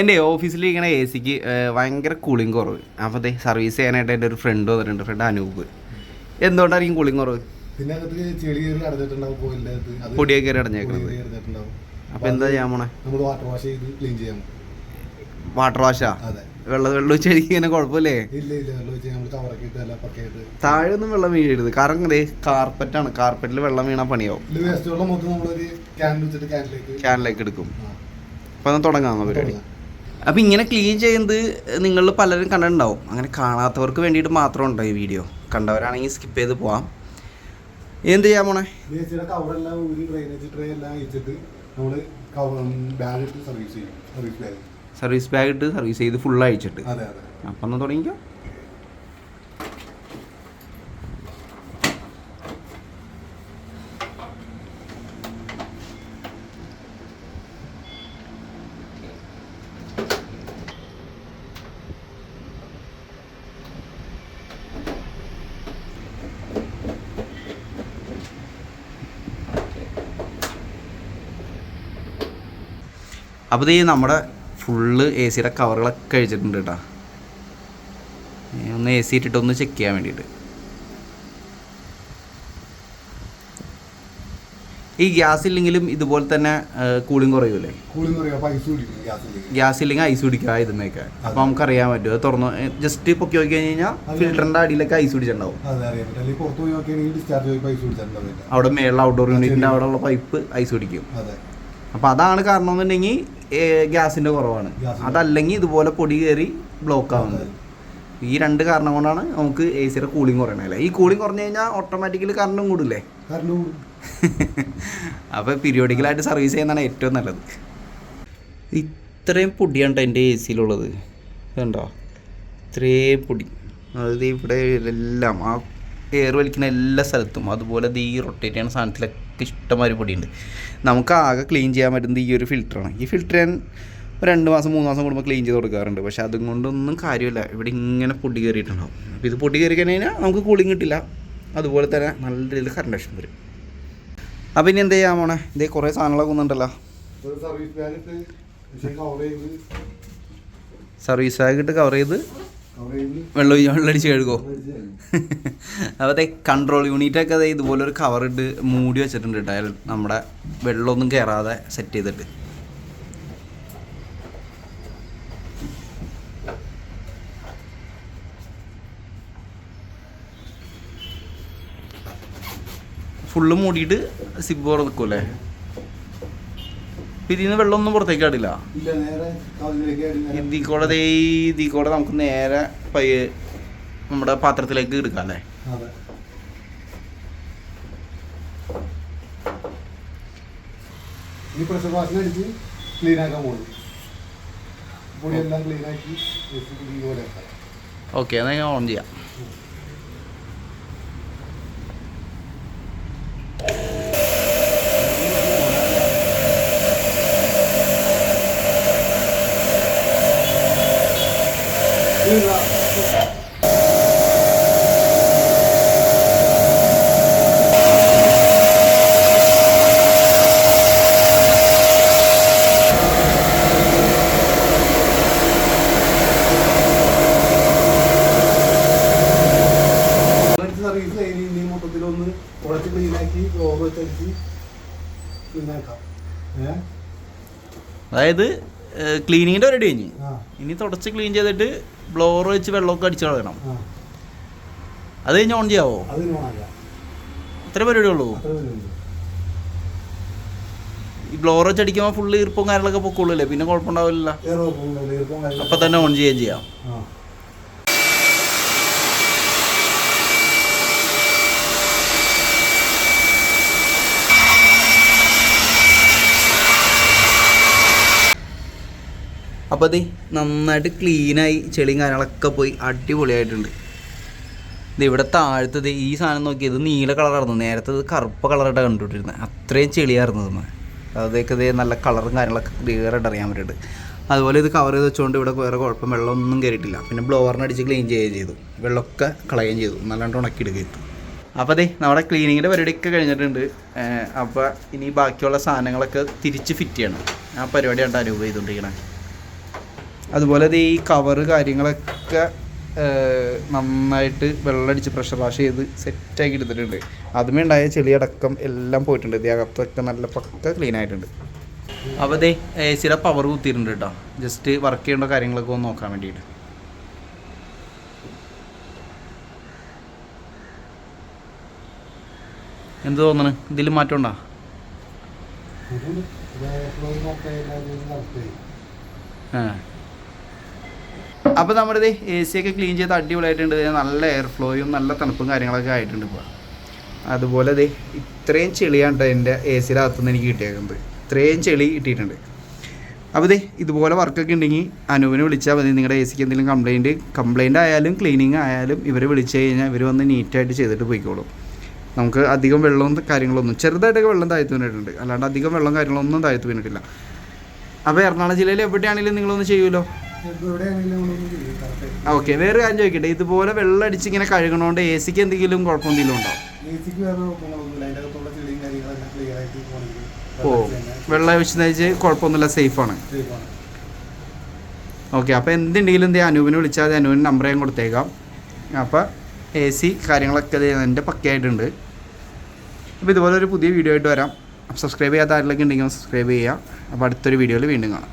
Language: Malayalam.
എന്റെ ഓഫീസിലിരിക്കണ എ സിക്ക് ഭയങ്കര കൂളിംഗ് കുറവ്. അപ്പോൾ അതെ സർവീസ് ചെയ്യാനായിട്ട് എന്റെ ഒരു ഫ്രണ്ട് വന്നിട്ടുണ്ട് ഫ്രണ്ട് അനൂപ്. എന്തുകൊണ്ടായിരിക്കും കൂളിംഗ് കുറവ്? പൊടിയൊക്കെ കയറി അടഞ്ഞേക്കുന്നത് അപ്പോൾ എന്താ ചെയ്യാൻ പോണേ? വാട്ടർ വാഷ് വെള്ളം വെള്ളം ഒഴിച്ച് കഴിക്കുന്ന ഇങ്ങനെ കുഴപ്പമില്ലേ? വെച്ച് താഴെ ഒന്നും വെള്ളം വീഴരുത്. കാരണം ദേ കാർപ്പറ്റാണ് കാർപ്പറ്റിൽ വെള്ളം വീണാൽ പണിയാവും. ക്യാനിലേക്ക് എടുക്കും. ഒന്ന് തുടങ്ങാമോ പരിപാടി തുടങ്ങാം. അപ്പോൾ ഇങ്ങനെ ക്ലീൻ ചെയ്യുന്നത് നിങ്ങൾ പലരും കണ്ടിട്ടുണ്ടാവും. അങ്ങനെ കാണാത്തവർക്ക് വേണ്ടിയിട്ട് മാത്രം ഉണ്ടോ ഈ വീഡിയോ കണ്ടവരാണെങ്കിൽ സ്കിപ്പ് ചെയ്ത് പോവാം. എന്ത് ചെയ്യാൻ പോണേ കവറെല്ലാം ഊരി ഡ്രെയിനേജ് ട്രേ എല്ലാം അയച്ചിട്ട് നമ്മൾ ബാഗ് സർവീസ് ചെയ്യും. സർവീസ് ബാഗ് സർവീസ് ബാഗ് ഇട്ട് സർവീസ് ചെയ്ത് ഫുൾ അയച്ചിട്ട്. അതെ അതെ. അപ്പം ഒന്ന് തുടങ്ങിക്കോ. അപ്പോൾ ഈ നമ്മുടെ ഫുള്ള് എ സിയുടെ കവറുകളൊക്കെ അഴിച്ചിട്ടുണ്ട് കേട്ടോ ഒന്ന് എ സി ഇട്ടിട്ടൊന്ന് ചെക്ക് ചെയ്യാൻ വേണ്ടിയിട്ട്. ഈ ഗ്യാസ് ഇല്ലെങ്കിലും ഇതുപോലെ തന്നെ കൂളിംഗ് കുറയൂലേ? കുടിക്കും ഗ്യാസ് ഇല്ലെങ്കിൽ ഐസ് പിടിക്കുക ഇതുമൊക്കെ. അപ്പൊ നമുക്ക് അറിയാൻ പറ്റും. അത് തുറന്ന് ജസ്റ്റ് പൊക്കി നോക്കി കഴിഞ്ഞ് കഴിഞ്ഞാൽ ഫിൽറ്ററിന്റെ അടിയിലൊക്കെ ഐസ് പിടിച്ചിട്ടുണ്ടാവും കുടിച്ചിട്ടുണ്ടാവില്ല അവിടെ മേളിൽ ഔട്ട്ഡോർ യൂണിറ്റിന്റെ അവിടെ ഉള്ള പൈപ്പ് ഐസ് പിടിക്കും അപ്പൊ അതാണ് കാരണം എന്നുണ്ടെങ്കിൽ ഗ്യാസിന്റെ കുറവാണ്. അതല്ലെങ്കിൽ ഇതുപോലെ പൊടി കയറി ബ്ലോക്ക് ആവുന്നത്. ഈ രണ്ട് കാരണം കൊണ്ടാണ് നമുക്ക് എ സിയുടെ കൂളിംഗ് കുറയണല്ലേ ഈ കൂളിംഗ് കുറഞ്ഞു കഴിഞ്ഞാൽ ഓട്ടോമാറ്റിക്കലി കറണ്ടും കൂടില്ലേ അപ്പോൾ പീരിയോഡിക്കലായിട്ട് സർവീസ് ചെയ്യുന്നതാണ് ഏറ്റവും നല്ലത്. ഇത്രയും പൊടിയാണ് എന്റെ എ സിയിലുള്ളത് ഇതുണ്ടോ ഇത്രയും പൊടി. അതായത് ഇവിടെ എല്ലാം ആ എയർ വലിക്കുന്ന എല്ലാ സ്ഥലത്തും അതുപോലെ ദീ ഈ റൊട്ടേറ്റ് ചെയ്യുന്ന സാധനത്തിലൊക്കെ ഇഷ്ടംമാതിരി പൊടിയുണ്ട്. നമുക്ക് ആകെ ക്ലീൻ ചെയ്യാൻ പറ്റുന്നത് ഈ ഒരു ഫിൽറ്ററാണ് ഈ ഫിൽറ്റർ ഞാൻ രണ്ട് മാസം മൂന്ന് മാസം കൂടുമ്പോൾ ക്ലീൻ ചെയ്ത് കൊടുക്കാറുണ്ട്. പക്ഷേ അതും കൊണ്ടൊന്നും കാര്യമില്ല. ഇവിടെ ഇങ്ങനെ പൊടി കയറിയിട്ടുണ്ടാവും. അപ്പോൾ ഇത് പൊടി കയറി കഴിഞ്ഞാൽ നമുക്ക് കൂളിംഗ് കിട്ടില്ല. അതുപോലെ തന്നെ നല്ല രീതിയിൽ കറണ്ട് വരും അപ്പോൾ ഇനി എന്ത് ചെയ്യാൻ പോണേ ഇതേ കുറേ സാധനങ്ങളൊക്കെ ഒന്നുണ്ടല്ലോ. സർവീസ് ബാഗ് ഇട്ട് കവർ ചെയ്ത് വെള്ളം വെള്ളടിച്ച് കഴുകോ? അപ്പോൾ അതെ കൺട്രോൾ യൂണിറ്റൊക്കെ അതെ ഇതുപോലെ ഒരു കവർ ഇട്ട് മൂടി വെച്ചിട്ടുണ്ട് കേട്ടോ. നമ്മുടെ വെള്ളമൊന്നും കയറാതെ സെറ്റ് ചെയ്തിട്ട്. ഫുള്ള് മൂടിയിട്ട് സിബ് നിൽക്കൂലേ പിരിയുന്ന വെള്ളമൊന്നും പുറത്തേക്ക് ആടില്ല ഇതിക്കൂടെ ദേ ഇതിൽ കൂടെ നമുക്ക് നേരെ പയ്യെ നമ്മുടെ പാത്രത്തിലേക്ക് എടുക്കാം അല്ലേ? അതെ. ഈ പ്രഷർ വാഷിന് അടിച്ച് ക്ലീൻ ആക്കാൻ പോകുന്നു പൊടിയെല്ലാം ക്ലീൻ ആക്കി ക്ലീൻ പോലെ ആക്കാം ഓക്കെ എന്നാൽ ഞാൻ ഓൺ ചെയ്യാം. ഇനി മൊത്തത്തിലൊന്ന് ഉടച്ച് ക്ലീൻ ആക്കി ഓവർ വെച്ചടിച്ച് ക്ലീൻ ആക്കാം ഏ അതായത് ക്ലീനിങ്ങിന്റെ പരിപാടി കഴിഞ്ഞ്. ഇനി തുടച്ച് ക്ലീൻ ചെയ്തിട്ട് ബ്ലോർ വെച്ച് വെള്ളമൊക്കെ അടിച്ചു കളയണം. അത് കഴിഞ്ഞ് ഓൺ ചെയ്യാവോ? അത് നോക്കാം ഇത്ര പരിപാടി ഉള്ളൂ ഈ ബ്ലോർ വെച്ച് അടിക്കുമ്പോൾ ഫുള്ള് ഈർപ്പവും കാര്യങ്ങളൊക്കെ പൊക്കോളൂല്ലേ പിന്നെ കുഴപ്പമുണ്ടാവില്ല അപ്പം തന്നെ ഓൺ ചെയ്യുകയും ചെയ്യാം. അപ്പോൾ അത് നന്നായിട്ട് ക്ലീനായി ചെളിയും കാര്യങ്ങളൊക്കെ പോയി അടിപൊളിയായിട്ടുണ്ട്. ഇത് ഇവിടെ താഴത്തത് ഈ സാധനം നോക്കി ഇത് നീല കളറായിരുന്നു. നേരത്തെ ഇത് കറുപ്പ് കളറായിട്ട് കണ്ടുകൊണ്ടിരുന്നത് അത്രയും ചെളിയായിരുന്നു ഇന്ന് അതൊക്കെ ഇത് നല്ല കളറും കാര്യങ്ങളൊക്കെ ക്ലിയറായിട്ട് അറിയാൻ പറ്റുന്നുണ്ട് അതുപോലെ ഇത് കവർ ചെയ്ത് വെച്ചുകൊണ്ട് ഇവിടെ വേറെ കുഴപ്പം വെള്ളമൊന്നും കയറിയിട്ടില്ല പിന്നെ ബ്ലോവറിന് അടിച്ച് ക്ലീൻ ചെയ്യുകയും ചെയ്തു. വെള്ളമൊക്കെ കളയുകയും ചെയ്തു. നല്ലാണ്ട് ഉണക്കിയെടുക്കുകയും ചെയ്തു. അപ്പോൾ അതെ നമ്മുടെ ക്ലീനിങ്ങിന്റെ പരിപാടിയൊക്കെ കഴിഞ്ഞിട്ടുണ്ട്. അപ്പോൾ ഇനി ബാക്കിയുള്ള സാധനങ്ങളൊക്കെ തിരിച്ച് ഫിറ്റ് ചെയ്യണം. ആ പരിപാടിയാണ് അനുഭവം ചെയ്തുകൊണ്ടിരിക്കണേ അതുപോലെ ഇത് ഈ കവറ് കാര്യങ്ങളൊക്കെ നന്നായിട്ട് വെള്ളമടിച്ച് പ്രഷർ വാഷ് ചെയ്ത് സെറ്റാക്കി എടുത്തിട്ടുണ്ട്. അതുമേ ഉണ്ടായ ചെളിയടക്കം എല്ലാം പോയിട്ടുണ്ട്. ഇതിനകത്തൊക്കെ നല്ല പക്ക ക്ലീൻ ആയിട്ടുണ്ട്. അപ്പോൾ ദേ എ സിയുടെ പവർ കുത്തിയിട്ടുണ്ട് കേട്ടോ. ജസ്റ്റ് വർക്ക് ചെയ്യേണ്ട കാര്യങ്ങളൊക്കെ ഒന്ന് നോക്കാൻ വേണ്ടിയിട്ട്. എന്ത് തോന്നണ്? ഇതിൽ മാറ്റം ഉണ്ടോ? ആ. അപ്പോൾ നമ്മുടെ ഇത് എ സി ഒക്കെ ക്ലീൻ ചെയ്ത് അടിപൊളിയായിട്ടുണ്ട്. നല്ല എയർ ഫ്ലോയും നല്ല തണുപ്പും കാര്യങ്ങളൊക്കെ ആയിട്ടുണ്ട് ഇപ്പോൾ അതുപോലെ ഇത് ഇത്രയും ചെളിയാണ് എന്റെ എ സിയുടെ അകത്തുനിന്ന് എനിക്ക് കിട്ടിയേക്കുന്നത്. ഇത്രയും ചെളി കിട്ടിയിട്ടുണ്ട്. അപ്പോൾ ഇതേ ഇതുപോലെ വർക്കൊക്കെ ഉണ്ടെങ്കിൽ അനുവിനെ വിളിച്ചാൽ മതി. നിങ്ങളുടെ എ സിക്ക് എന്തെങ്കിലും കംപ്ലയിന്റ് കംപ്ലയിന്റ് ആയാലും ക്ലീനിങ് ആയാലും ഇവരെ വിളിച്ചു കഴിഞ്ഞാൽ ഇവർ വന്ന് നീറ്റായിട്ട് ചെയ്തിട്ട് പോയിക്കോളും. നമുക്ക് അധികം വെള്ളവും കാര്യങ്ങളൊന്നും ചെറുതായിട്ടൊക്കെ വെള്ളം താഴ്ത്തു വീണിട്ടുണ്ട് അല്ലാണ്ട് അധികം വെള്ളം കാര്യങ്ങളൊന്നും താഴ്ത്തു വീണിട്ടില്ല അപ്പോൾ എറണാകുളം ജില്ലയിൽ എവിടെയാണെങ്കിലും നിങ്ങളൊന്ന് ചെയ്യുമല്ലോ ഓക്കെ വേറെ കാര്യം ചോദിക്കട്ടെ? ഇതുപോലെ വെള്ളം അടിച്ച് ഇങ്ങനെ കഴുകണോണ്ട് എ സിക്ക് എന്തെങ്കിലും കുഴപ്പമെന്തെങ്കിലും ഉണ്ടോ? ഓ വെള്ളം വെച്ച് നയിച്ച് കുഴപ്പമൊന്നുമില്ല സേഫാണ് ആണ്. ഓക്കെ അപ്പോൾ എന്തുണ്ടെങ്കിലും എന്ത് അനുവിനെ വിളിച്ചാൽ മതി. അനുവിന് നമ്പർ ഞാൻ കൊടുത്തേക്കാം. അപ്പോൾ എ സി കാര്യങ്ങളൊക്കെ എന്റെ പക്കയായിട്ടുണ്ട്. അപ്പോൾ ഇതുപോലെ ഒരു പുതിയ വീഡിയോ ആയിട്ട് വരാം. സബ്സ്ക്രൈബ് ചെയ്യാത്ത ആരെങ്കിലും ഉണ്ടെങ്കിൽ സബ്സ്ക്രൈബ് ചെയ്യുക. അപ്പോൾ അടുത്തൊരു വീഡിയോയിൽ വീണ്ടും കാണാം.